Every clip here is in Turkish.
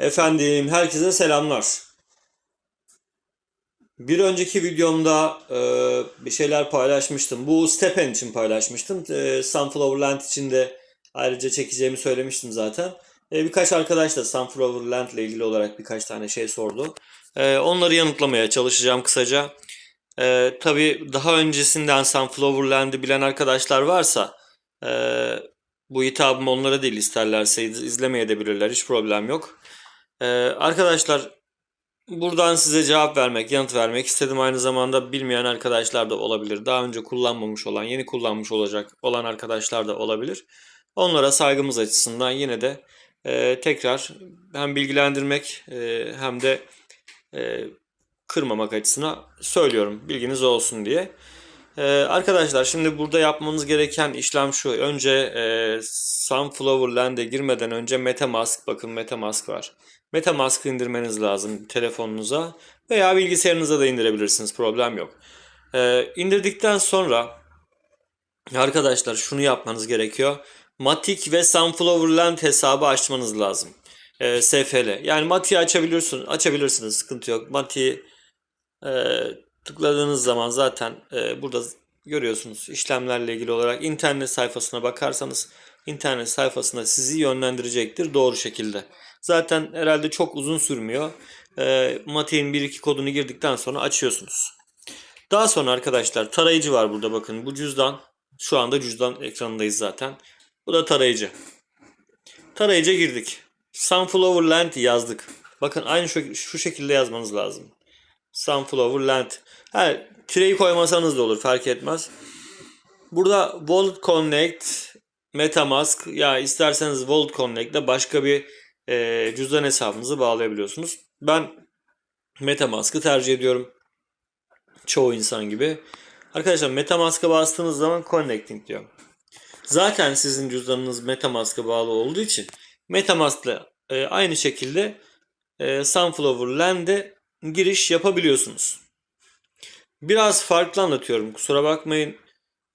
Efendim, herkese selamlar. Bir önceki videomda e, bir şeyler paylaşmıştım. Bu Stepen için paylaşmıştım. E, Sunflowerland için de ayrıca çekeceğimi söylemiştim zaten. E, birkaç arkadaş da Sunflowerland ile ilgili olarak birkaç tane şey sordu. E, onları yanıtlamaya çalışacağım kısaca. E, tabii daha öncesinden Sunflowerland'i bilen arkadaşlar varsa e, bu hitabım onlara değil isterlerse iz- izlemeye de bilirler. Hiç problem yok. Ee, arkadaşlar buradan size cevap vermek, yanıt vermek istedim. Aynı zamanda bilmeyen arkadaşlar da olabilir. Daha önce kullanmamış olan, yeni kullanmış olacak olan arkadaşlar da olabilir. Onlara saygımız açısından yine de e, tekrar hem bilgilendirmek e, hem de e, kırmamak açısına söylüyorum. Bilginiz olsun diye. Ee, arkadaşlar şimdi burada yapmamız gereken işlem şu. Önce e, Sunflowerland'e girmeden önce MetaMask, bakın MetaMask var. MetaMask'ı indirmeniz lazım telefonunuza veya bilgisayarınıza da indirebilirsiniz. Problem yok. Ee, indirdikten sonra arkadaşlar şunu yapmanız gerekiyor. Matic ve Sunflowerland hesabı açmanız lazım. Ee, SFL. Yani Matic'i açabilirsiniz, açabilirsiniz. Sıkıntı yok. Matic'i e, tıkladığınız zaman zaten e, burada görüyorsunuz işlemlerle ilgili olarak internet sayfasına bakarsanız internet sayfasına sizi yönlendirecektir doğru şekilde. Zaten herhalde çok uzun sürmüyor. E, Matik'in 1-2 kodunu girdikten sonra açıyorsunuz. Daha sonra arkadaşlar tarayıcı var burada bakın. Bu cüzdan şu anda cüzdan ekranındayız zaten. Bu da tarayıcı. Tarayıcıya girdik. Sunflowerland yazdık. Bakın aynı şu, şu şekilde yazmanız lazım. Sunflowerland. Ha, tireyi koymasanız da olur fark etmez. Burada Wallet Connect, Metamask ya isterseniz Wallet Connect'le başka bir e, cüzdan hesabınızı bağlayabiliyorsunuz. Ben Metamask'ı tercih ediyorum. Çoğu insan gibi. Arkadaşlar Metamask'a bastığınız zaman Connecting diyor. Zaten sizin cüzdanınız Metamask'a bağlı olduğu için Metamask'la e, aynı şekilde e, Sunflowerland'e giriş yapabiliyorsunuz. Biraz farklı anlatıyorum. Kusura bakmayın.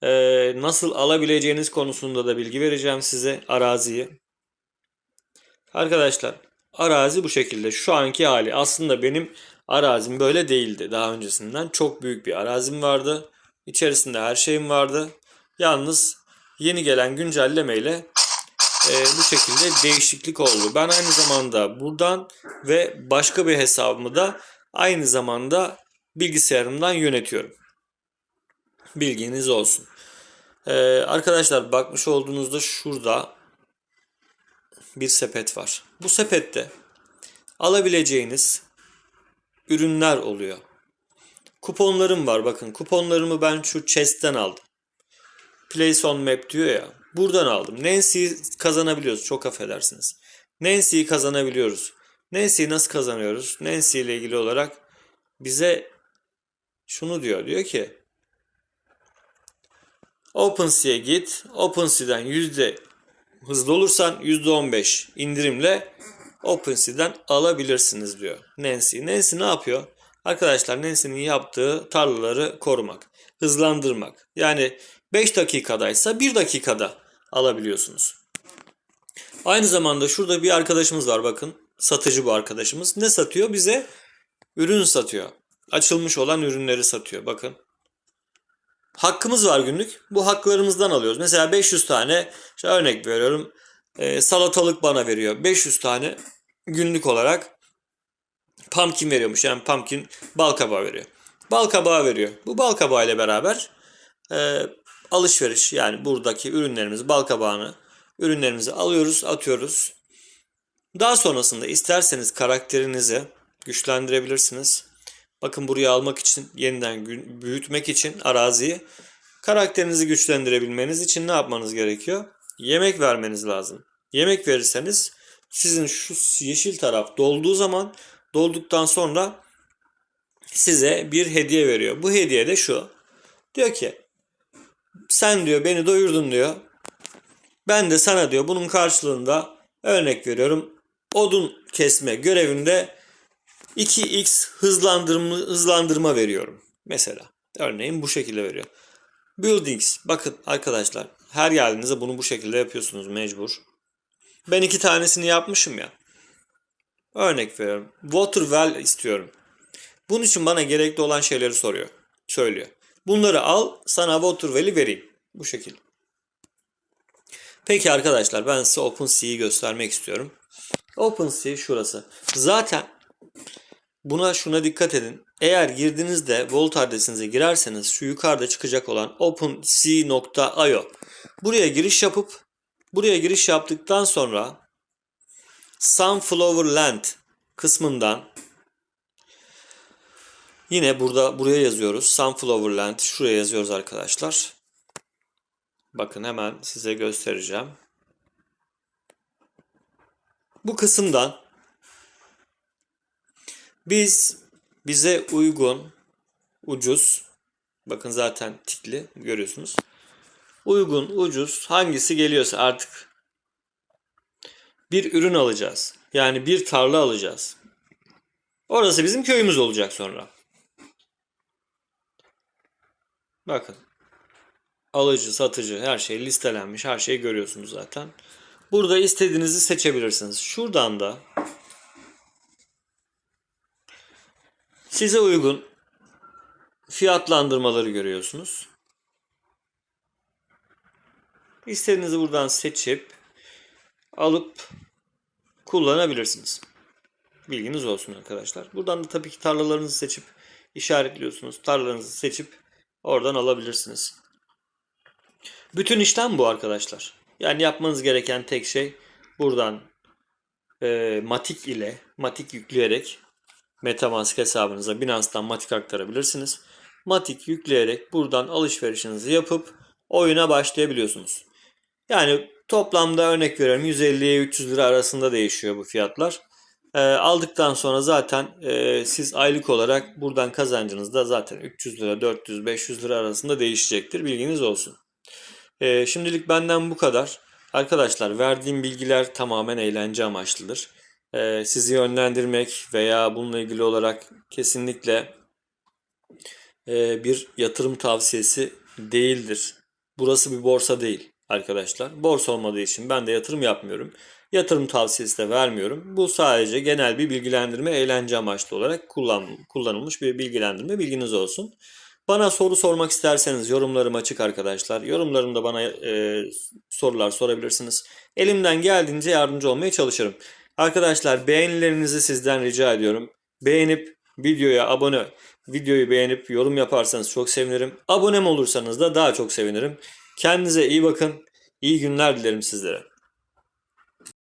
Ee, nasıl alabileceğiniz konusunda da bilgi vereceğim size araziyi. Arkadaşlar arazi bu şekilde. Şu anki hali. Aslında benim arazim böyle değildi daha öncesinden. Çok büyük bir arazim vardı. İçerisinde her şeyim vardı. Yalnız yeni gelen güncellemeyle e, bu şekilde değişiklik oldu. Ben aynı zamanda buradan ve başka bir hesabımı da aynı zamanda bilgisayarımdan yönetiyorum. Bilginiz olsun. Ee, arkadaşlar bakmış olduğunuzda şurada bir sepet var. Bu sepette alabileceğiniz ürünler oluyor. Kuponlarım var bakın. Kuponlarımı ben şu chest'ten aldım. Place on map diyor ya. Buradan aldım. Nancy'yi kazanabiliyoruz. Çok affedersiniz. Nancy'yi kazanabiliyoruz. Nancy'yi nasıl kazanıyoruz? Nancy ile ilgili olarak bize şunu diyor. Diyor ki OpenSea'ya git. OpenSea'den yüzde hızlı olursan yüzde 15 indirimle OpenSea'den alabilirsiniz diyor Nancy. Nancy ne yapıyor? Arkadaşlar Nancy'nin yaptığı tarlaları korumak, hızlandırmak. Yani 5 dakikadaysa 1 dakikada alabiliyorsunuz. Aynı zamanda şurada bir arkadaşımız var bakın. Satıcı bu arkadaşımız. Ne satıyor? Bize ürün satıyor. Açılmış olan ürünleri satıyor. Bakın. Hakkımız var günlük. Bu haklarımızdan alıyoruz. Mesela 500 tane işte örnek veriyorum. e, salatalık bana veriyor. 500 tane günlük olarak pumpkin veriyormuş. Yani pumpkin bal kabağı veriyor. Bal kabağı veriyor. Bu bal kabağı ile beraber e, alışveriş yani buradaki ürünlerimizi bal kabağını ürünlerimizi alıyoruz atıyoruz. Daha sonrasında isterseniz karakterinizi güçlendirebilirsiniz. Bakın buraya almak için yeniden büyütmek için araziyi karakterinizi güçlendirebilmeniz için ne yapmanız gerekiyor? Yemek vermeniz lazım. Yemek verirseniz sizin şu yeşil taraf dolduğu zaman dolduktan sonra size bir hediye veriyor. Bu hediye de şu. Diyor ki sen diyor beni doyurdun diyor. Ben de sana diyor bunun karşılığında örnek veriyorum odun kesme görevinde 2x hızlandırma, hızlandırma veriyorum. Mesela örneğin bu şekilde veriyor. Buildings bakın arkadaşlar her geldiğinizde bunu bu şekilde yapıyorsunuz mecbur. Ben iki tanesini yapmışım ya. Örnek veriyorum. Water well istiyorum. Bunun için bana gerekli olan şeyleri soruyor. Söylüyor. Bunları al sana water well'i vereyim. Bu şekilde. Peki arkadaşlar ben size OpenSea'yi göstermek istiyorum. OpenSea şurası. Zaten buna şuna dikkat edin. Eğer girdiğinizde Vault adresinize girerseniz şu yukarıda çıkacak olan OpenSea.io buraya giriş yapıp buraya giriş yaptıktan sonra Sunflower Land kısmından yine burada buraya yazıyoruz. Sunflower Land şuraya yazıyoruz arkadaşlar. Bakın hemen size göstereceğim. Bu kısımdan biz bize uygun, ucuz, bakın zaten tikli görüyorsunuz. Uygun, ucuz hangisi geliyorsa artık bir ürün alacağız. Yani bir tarla alacağız. Orası bizim köyümüz olacak sonra. Bakın. Alıcı, satıcı her şey listelenmiş. Her şeyi görüyorsunuz zaten. Burada istediğinizi seçebilirsiniz. Şuradan da size uygun fiyatlandırmaları görüyorsunuz. İstediğinizi buradan seçip alıp kullanabilirsiniz. Bilginiz olsun arkadaşlar. Buradan da tabii ki tarlalarınızı seçip işaretliyorsunuz. Tarlalarınızı seçip oradan alabilirsiniz. Bütün işlem bu arkadaşlar. Yani yapmanız gereken tek şey buradan e, Matik ile Matik yükleyerek Metamask hesabınıza Binance'dan Matik aktarabilirsiniz. Matik yükleyerek buradan alışverişinizi yapıp oyuna başlayabiliyorsunuz. Yani toplamda örnek veriyorum 150'ye 300 lira arasında değişiyor bu fiyatlar. E, aldıktan sonra zaten e, siz aylık olarak buradan kazancınız da zaten 300 lira, 400, 500 lira arasında değişecektir. Bilginiz olsun. E, şimdilik benden bu kadar. Arkadaşlar verdiğim bilgiler tamamen eğlence amaçlıdır. E, sizi yönlendirmek veya bununla ilgili olarak kesinlikle e, bir yatırım tavsiyesi değildir. Burası bir borsa değil arkadaşlar. Borsa olmadığı için ben de yatırım yapmıyorum. Yatırım tavsiyesi de vermiyorum. Bu sadece genel bir bilgilendirme, eğlence amaçlı olarak kullan, kullanılmış bir bilgilendirme. Bilginiz olsun. Bana soru sormak isterseniz yorumlarım açık arkadaşlar. Yorumlarımda bana e, sorular sorabilirsiniz. Elimden geldiğince yardımcı olmaya çalışırım. Arkadaşlar beğenilerinizi sizden rica ediyorum. Beğenip videoya abone, videoyu beğenip yorum yaparsanız çok sevinirim. Abonem olursanız da daha çok sevinirim. Kendinize iyi bakın. İyi günler dilerim sizlere.